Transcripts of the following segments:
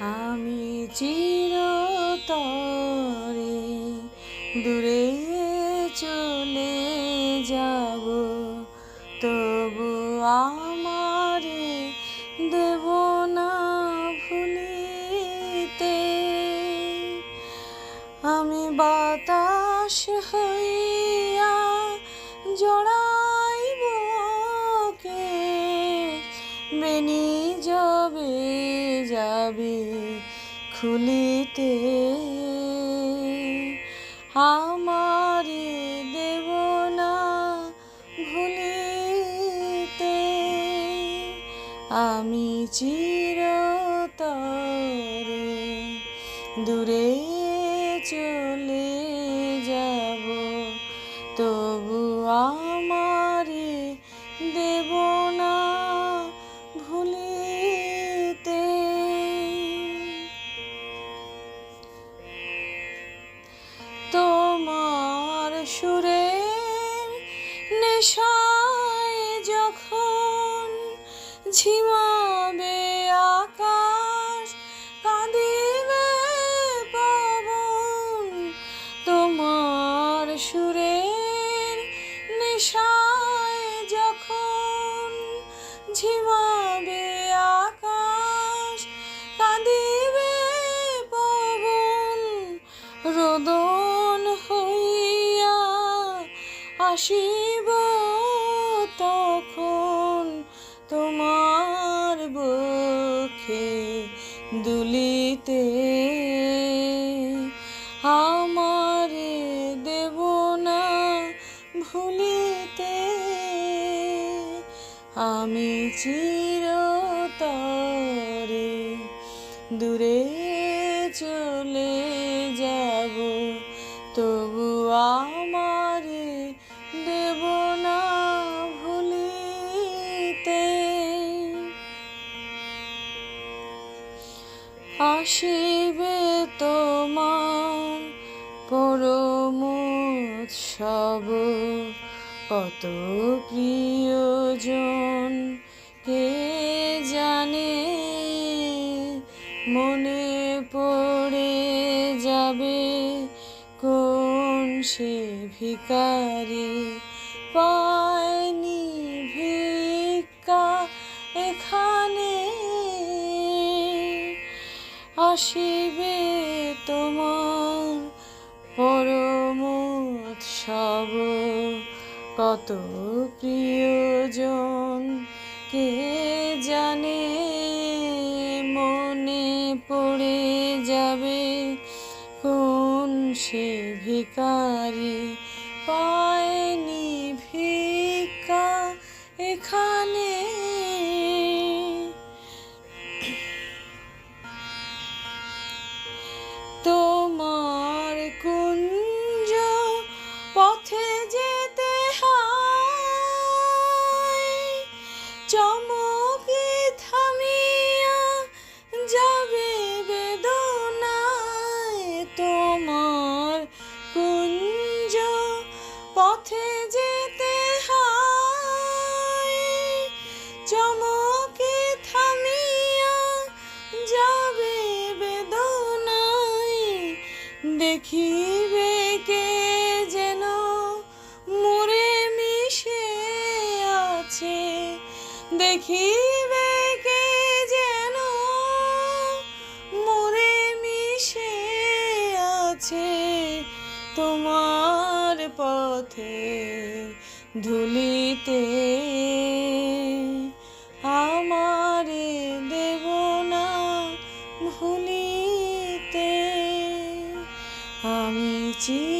আমি চিরতরে দূরে চলে যাব, তবু আমারে দেব না ভুলিতে। আমি বাতাস হইয়া জড়াইব কে যাবে খুলিতে। আমারে দেব না ভুলিতে। আমি চিরতরে দূরে চলে নেশায় যখন ঝিমাবে আকাশ কাঁদিবে পবন তোমার সুরের নেশায় যখন ঝিমাবে আসিব তখন তোমার বক্ষে দুলিতে। আমারে দেব না ভুলিতে। আমি চিরতরে দূরে চলে যাব, তবু আমারে আসিবে তোমার পরম উৎসব কত প্রিয়জন, কে জানে? মনে পড়ে যাবে কোন সে ভিকারি পায়নি আসিবে তোমার পরম উৎসব। কত প্রিয়জন, কে জানে মনে পড়ে যাবে? কোন সে ভিকারি পায়নি ভিক্ষা এখানে? পথে যেতে হয়। চমকে থামিয়া যাবে বেদনায়। দেখিবে কে যেন মোরে মিশে আছে। দেখিবে পথে ধুলিতে আমারে দেব না ভুলিতে। আমি চিরতরে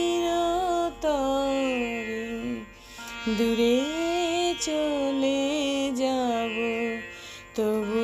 দূরে চলে যাব তবু